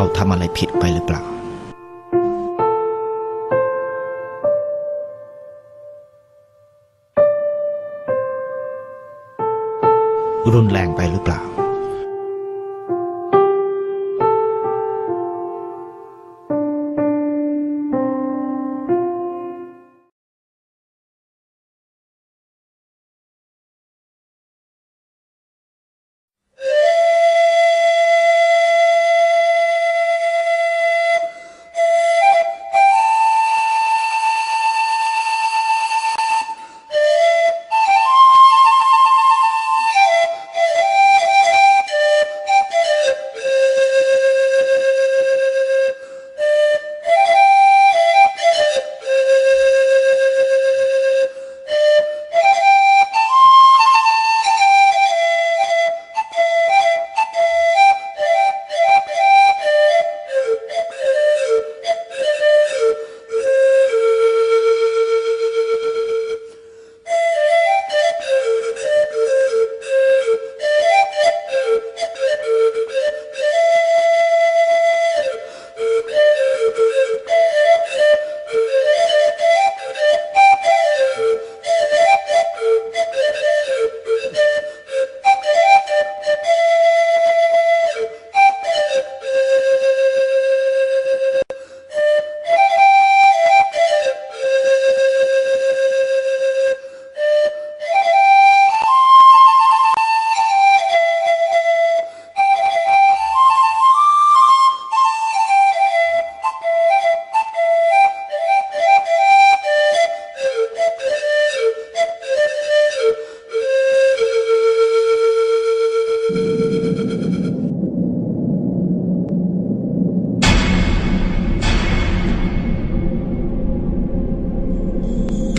เราทำอะไรผิดไปหรือเปล่า รุนแรงไปหรือเปล่า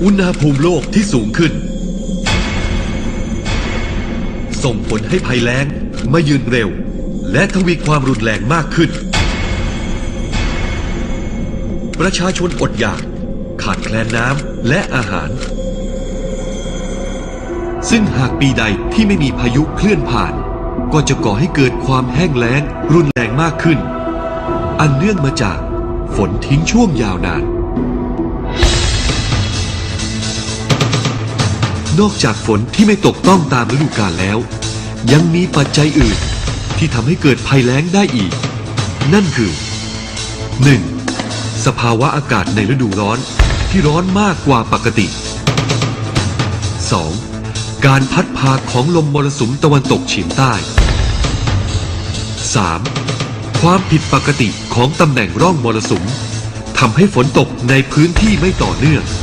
อุณหภูมิโลกที่สูงขึ้น ส่งผลให้ภัยแล้งมายืนเร็ว และทวีความรุนแรงมากขึ้น ประชาชนอดอยากขาดแคลนน้ำและอาหาร ซึ่งหากปีใดที่ไม่มีพายุเคลื่อนผ่าน ก็จะก่อให้เกิดความแห้งแล้งรุนแรงมากขึ้น อันเนื่องมาจากฝนทิ้งช่วงยาวนาน นอกจากฝนที่ไม่ตกต้องตามฤดูกาลแล้ว ยังมีปัจจัยอื่นที่ทำให้เกิดภัยแล้งได้อีก นั่นคือ 1. สภาวะอากาศในฤดูร้อนที่ร้อนมากกว่าปกติ 2. การพัดพาของลมมรสุมตะวันตกเฉียงใต้ 3. ความผิดปกติของตำแหน่งร่องมรสุมทำให้ฝนตกในพื้นที่ไม่ต่อเนื่อง 4.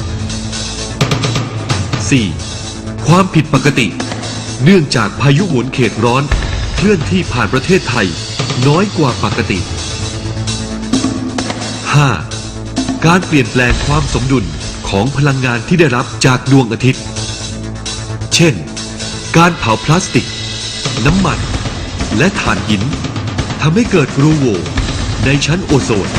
ความผิดปกติ เนื่องจากพายุหมุนเขตร้อน เคลื่อนที่ผ่านประเทศไทย น้อยกว่าปกติ 5. การเปลี่ยนแปลงความสมดุลของพลังงานที่ได้รับจากดวงอาทิตย์ เช่น การเผาพลาสติก น้ำมัน และถ่านหินทำให้เกิดรูโหว่ในชั้นโอโซน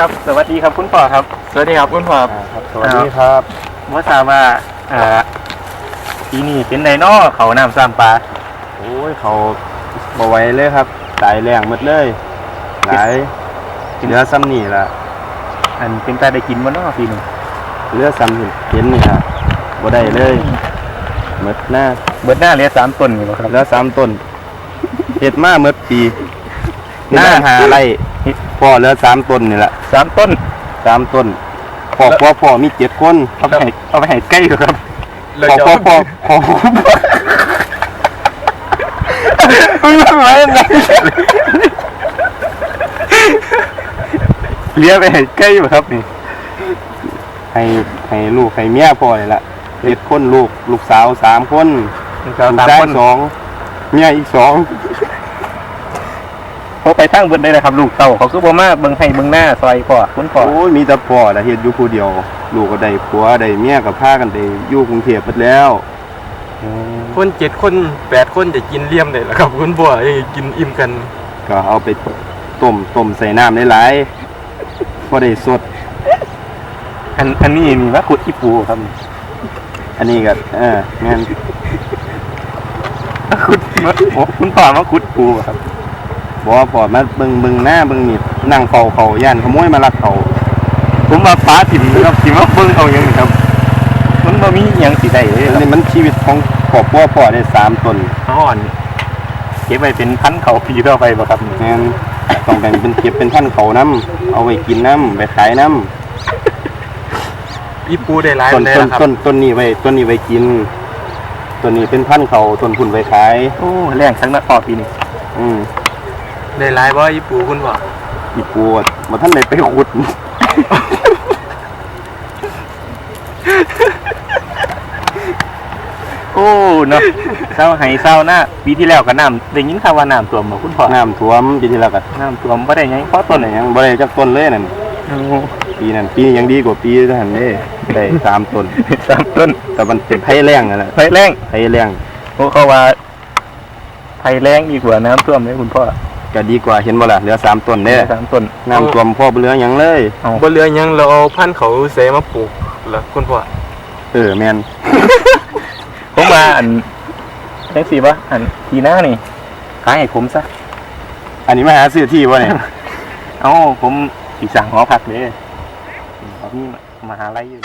ครับ สวัสดีครับคุณพ่อครับสวัสดีครับคุณพ่อครับสวัสดีครับว่าทราบว่าอ่าปีนี้เป็นไดโนอเขาน้ำซ้ำปลาโอ้ยเขาบไหว้เลยครับตายแรงหมดเลย หลายเหลือซ้ำนี่ละอันเป็นตาได้กินมันเนาะปีนี้เหลือซ้ำเห็นเห็นนี่ฮะบ่ได้เลยหมดหน้าเบิดหน้าเหลือสามต้นอยู่บ่ครับเหลือสามต้นเห็ดมาหมดปี หน้าหน้าหาไรพ่อเหลือสามต้นนี่แหละสามต้นสามต้นพ่อพ่อพ่อมีเจ็ดคนเอาไปให้เอาไปให้ใกล้อยู่ครับพ่อพ่อพ่อพ่อไม่เลี้ยไปให้ใกล้อยู่ครับนี่ให้ให้ลูกให้เมียพ่อนี่แหละเจ็ดคนลูกลูกสาวสามคนสามลูกชายคนสองเมียอีกสอง เขาไปทั้งเบิดได้เลยครับ ลูกเต่าเขาคือบ่มาเบิ่งให้เบิ่งหน้าซอยพ่อคุณพ่อโอ้ยมีแต่พ่อแต่เฮ็ดอยู่ผู้เดียว ลูกก็ได้ผัวได้เมียกับพากันได้อยู่กรุงเทพหมดแล้ว คนเจ็ดคนแปดคนจะกินเลี่ยมได้แล้วครับ คุณบัวเอ้ยกินอิ่มกันก็เอาไปต้มต้มใส่น้ำหลายๆพอได้สด อันอันนี้นี่ว่าขุดอีปูครับอันนี้ก็เออแม่นขุดมาโอ้คุณพ่อมาขุดปูครับ บอกว่าพอมาเบิ่งเบิ่งหน้าเบิ่งนี่นั่งเฝ้าเขาย่านขโมยมาลักเขาผมมาฟ้าถิ่นนะครับถิ่นว่าเบิ่งเอาอย่างนี้ครับ มันบ่มีหยังสิได้เลยอันครับนี้มันชีวิตของครอบครัวพ่อได้สามตนอ่อนเก็บไว้เป็นพันเขาปีต่อไปบ่ครับแม่นต้องแบ่งเป็นเก็บเป็นท่านเขาน้ำเอาไว้กินน้ำไปขายน้อีปูได้หลายำต้นได้ต้นแล้วครับต้นต้นนี้ไว้ต้นนี้ไว้กินต้นนี้เป็นพันธุ์เขาต้นพุ่นไว้ขายโอ้แรงสักนักพอปีนี้อืม ได้หลายบ่อีปูคุณพ่ออีปวดมาท่านได้ไปขุด โอ้เนาะเศร้าไห้เศร้าหน้าปีที่แล้วก็น้ำได้ยินข่าวว่าน้ำท่วมบ่คุณพ่อน้ำท่วมปีที่แล้วก็น้ำท่วมบ่ได้หยังเพราะต้ต้นนไหนไหนยังบ่ได้จักต้นเลยนั่นโอ้ปีนั้นปีนี้ยังดีกว่าปีที่หันเด้ได้สามต้น สามต้นแต่มันเป็นไผ่แรงนั่นแหละไฟแรงไผ่แรงโอ้เขาว่าไฟแรงอีกกว่าน้ำท่วมเลยคุณพ่อ ก็ดีกว่าเห็นบ่ล่ะเหลือสามต้นเด้สามต้นน้ำท่วมพ่อบ่เหลือหยังเลยเอาบ่เหลือหยังเราเอาพันธุ์เขาเสมาปลูกแล้วคุณพ่อเออแม่นผมมาอันแท็กซี่ปะอันทีหน้านี่ขายให้ผมซะอันนี้มาหาซื้อที่บ่เนี่ยเอ้าผมอีกสั่งหอพักเลยเขามีมหาลัยอยู่